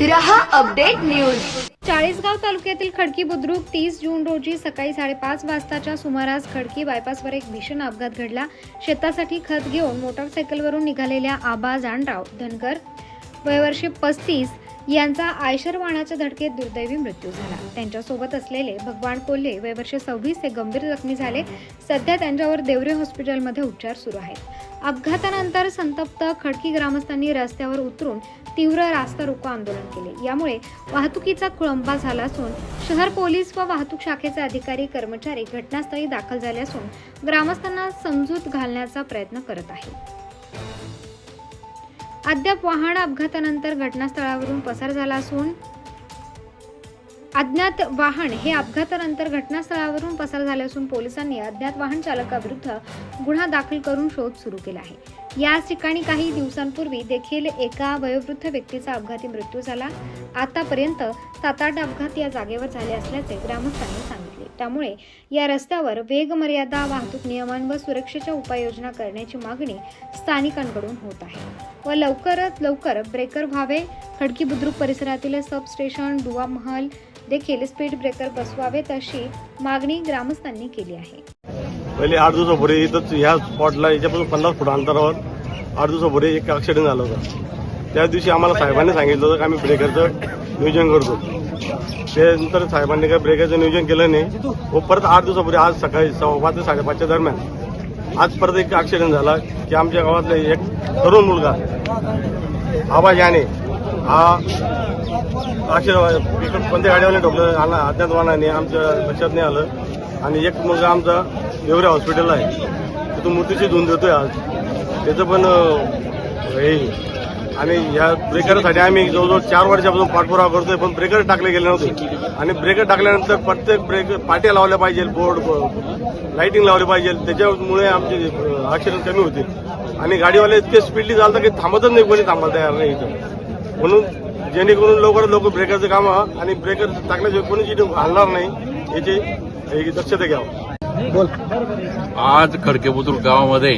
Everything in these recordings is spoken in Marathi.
रहा अपडेट न्यूज. चाळीसगाव तालुक्यातील खडकी बुद्रुक तीस जून रोजी सकाळी साडेपाच वाजताच्या सुमारास खडकी बायपासवर एक भीषण अपघात घडला. शेतासाठी खत घेऊन मोटरसायकलवरून निघालेल्या आबा जाणराव धनकर वयवर्षी पस्तीस यांचा आयशरवाणाच्या धडकेत दुर्दैवी मृत्यू झाला. त्यांच्यासोबत असलेले भगवान कोल्हे वयवर्षे सव्वीस हे गंभीर जखमी झाले. सध्या त्यांच्यावर देवरे हॉस्पिटलमध्ये उपचार सुरू आहेत. अपघातानंतर संतप्त खडकी ग्रामस्थांनी रस्त्यावर उतरून तीव्र रास्ता रोको आंदोलन केले. यामुळे वाहतुकीचा खोळंबा झाला असून शहर पोलीस व वाहतूक शाखेचे अधिकारी कर्मचारी घटनास्थळी दाखल झाले असून ग्रामस्थांना समजूत घालण्याचा प्रयत्न करत आहेत. अद्याप वाहन अपघातानंतर घटनास्थळावरून पसार झाला असून अज्ञात वाहन हे अपघातानंतर घटनास्थळावरून पसार झाले असून पोलिसांनी अज्ञात वाहन चालकाविरुद्ध गुन्हा दाखल करून शोध सुरू केला आहे. याच ठिकाणी काही दिवसांपूर्वी देखील एका वयोवृद्ध व्यक्तीचा अपघाती मृत्यू झाला. आतापर्यंत सात आठ अपघात या जागेवर झाले असल्याचे ग्रामस्थांनी सांगितले. त्यामुळे या रस्त्यावर वेग मर्यादा वाहतूक नियमन व सुरक्षेच्या उपाययोजना करण्याची मागणी स्थानिकांकडून होत आहे. व लवकरात लवकर ब्रेकर व्हावे खडकी बुद्रुक परिसरातील सबस्टेशन दुवा महल देखील स्पीड ब्रेकर बसवावेत अशी मागणी ग्रामस्थांनी केली आहे. पहिले आठ दिवसापूर्वी इथंच ह्या स्पॉटला याच्यापासून पन्नास फूट अंतरावर आठ दिवसापूर्वी एक ऍक्सिडेंट झाला होता. त्या दिवशी आम्हाला साहेबांनी सांगितलं होतं की आम्ही ब्रेकरचं नियोजन करतो. त्यानंतर साहेबांनी काही ब्रेकरचं नियोजन केलं नाही. व परत आठ दिवसापूर्वी आज सकाळी सव्वा पाच ते साडेपाचच्या दरम्यान आज परत एक ऍक्सिडेंट झाला की आमच्या गावातला एक तरुण मुलगा आवाज याने हा ऍक्सिडेंट कोणत्या गाडीवाले ठोकलं आला अज्ञात वाहनाने आमच्या लक्षात नाही आलं. आणि एक मुलगा आमचा देवरे हॉस्पिटल आहे. तिथून मृत्यूची धुंद देतोय आज. त्याचं पण हे. आणि या ब्रेकरसाठी आम्ही जवळजवळ चार वर्षापासून पाठपुरावा करतोय पण ब्रेकर टाकले गेले नव्हते. आणि ब्रेकर टाकल्यानंतर प्रत्येक ब्रेक पाट्या लावल्या पाहिजे बोर्ड लाइटिंग लावली पाहिजे. त्याच्यामुळे आमचे ॲक्सिडेंट कमी होतील. आणि गाडीवाले इतके स्पीडली चालतात की थांबतच नाही कोणी थांबायला तयार नाही इथं. म्हणून जेणेकरून लवकरात लवकर ब्रेकरचं काम व्हावं आणि ब्रेकर टाकल्याशिवाय कोणी जिथे हलणार नाही याची हे दक्षता घ्यावं. आज खडकेबुद्रुक गावामध्ये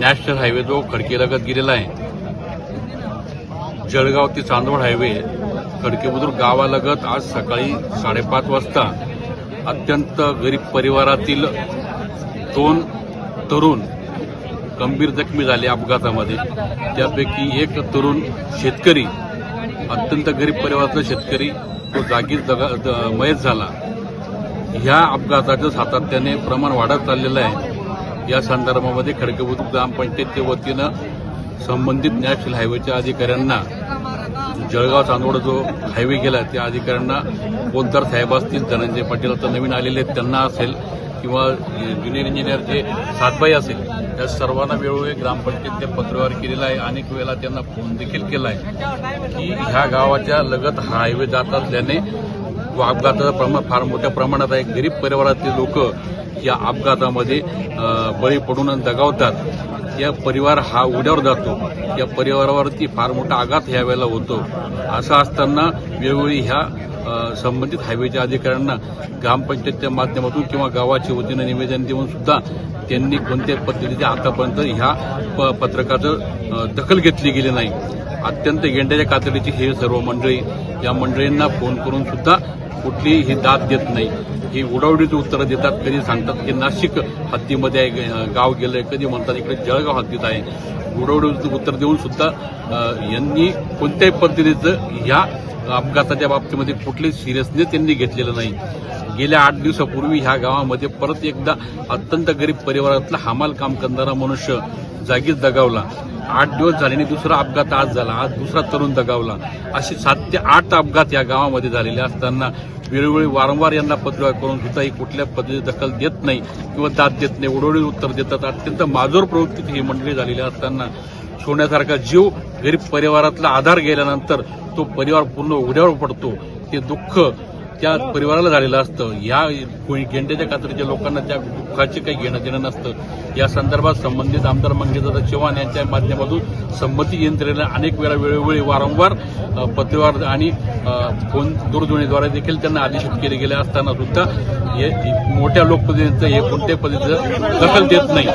नॅशनल हायवे जो खडकी लगत गेलेला आहे. जळगाव ते चांदवड हायवे खडकेबुद्रुक गावालगत आज सकाळी साडेपाच वाजता अत्यंत गरीब परिवारातील दोन तरुण गंभीर जखमी झाले अपघातामध्ये. त्यापैकी एक तरुण शेतकरी अत्यंत गरीब परिवारातला शेतकरी तो जागीच दगा द- मयत झाला. ह्या अपघाताचं सातत्याने प्रमाण वाढत चाललेलं आहे. या संदर्भामध्ये खडकेबुद्रुक ग्रामपंचायतच्या वतीनं संबंधित नॅशनल हायवेच्या अधिकाऱ्यांना जळगाव चांदवड जो हायवे गेला त्या अधिकाऱ्यांना कोणतर साहेब असतील धनंजय पाटील आता नवीन आलेले आहेत त्यांना असेल किंवा ज्युनियर इंजिनियर जे सातबाई असेल त्या सर्वांना वेळोवेळी ग्रामपंचायतने पत्रव्यवहार केलेला आहे. अनेक वेळेला त्यांना फोन देखील केला आहे की ह्या गावाच्या लगत हा हायवे जात असल्याने अपघाताचं प्रमाण फार मोठ्या प्रमाणात आहे. गरीब परिवारातले लोक या अपघातामध्ये बळी पडून दगावतात. या परिवार हा उड्यावर जातो. या परिवारावरती फार मोठा आघात ह्या वेळेला होतो. असं असताना वेळोवेळी ह्या संबंधित हायवेच्या अधिकाऱ्यांना ग्रामपंचायतच्या माध्यमातून किंवा गावाच्या वतीनं निवेदन देऊन सुद्धा त्यांनी कोणत्याही पद्धतीचे आतापर्यंत ह्या प- पत्रकाचं दखल घेतली गेली नाही. अत्यंत गेंड्याच्या कातडीची हे सर्व मंडळी या मंडळींना फोन करून सुद्धा कुठलीही ही दाद देत नाही. ही उडावडीची उत्तरं देतात कधी सांगतात की नाशिक हद्दीमध्ये आहे, गाव गाव गेलंय कधी म्हणतात इकडे जळगाव हद्दीत आहे. उडवडीचं उत्तर देऊन सुद्धा यांनी कोणत्याही पद्धतीचं ह्या अपघाताच्या बाबतीमध्ये कुठले सिरियसनेस त्यांनी घेतलेलं नाही. गेल्या आठ दिवसापूर्वी ह्या गावामध्ये परत एकदा अत्यंत गरीब परिवारातला हमाल काम करणारा मनुष्य जागीच दगावला. आठ दिवस झाल्याने दुसरा अपघात आज झाला. आज दुसरा तरुण दगावला. असे सात ते आठ अपघात या गावामध्ये झालेले असताना वेळोवेळी वारंवार यांना पत्र करून सुद्धा ही कुठल्या पद्धतीने दखल देत नाही किंवा दाद देत नाही उडवडी उत्तर देतात. अत्यंत माजोर प्रवृत्तीत ही मंडळी झालेली असताना सोन्यासारखा जीव गरीब परिवारातला आधार गेल्यानंतर तो परिवार पूर्ण उड्यावर पडतो. ते दुःख त्या परिवाराला झालेलं असतं. या कोणी गेंड्याच्या कात्रीच्या लोकांना त्या दुःखाचे काही घेणं देणं नसतं. या संदर्भात संबंधित आमदार मंगेशदादा चव्हाण यांच्या माध्यमातून संमती यंत्रणेला अनेक वेळा वेळोवेळी वारंवार पत्रवार आणि फोन दूरध्वनीद्वारे देखील त्यांना आदेशित केले गेले असताना सुद्धा हे मोठ्या लोकप्रतिनिधींचं हे कोणत्याही पद्धतीचं दखल देत नाही.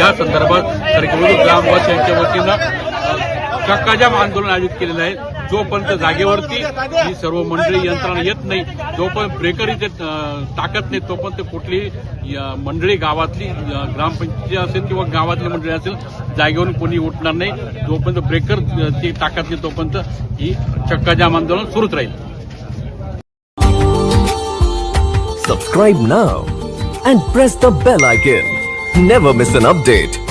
या संदर्भात खडकेवरून ग्रामवासियांच्या वतीनं काकाजाम आंदोलन आयोजित केलेलं आहे. जोपर्यंत जागेवरती ही सर्व मंडळी यंत्रणा येत नाही जोपर्यंत ब्रेकर इथे टाकत नाही तोपर्यंत कुठली मंडळी गावातली ग्रामपंचायत असेल किंवा गावातली मंडळी असेल जागेवरून कोणी उठणार नाही जोपर्यंत ब्रेकर ती टाकत नाही तोपर्यंत ही चक्काजाम आंदोलन सुरूच राहील Subscribe now and press the bell icon. Never miss an update.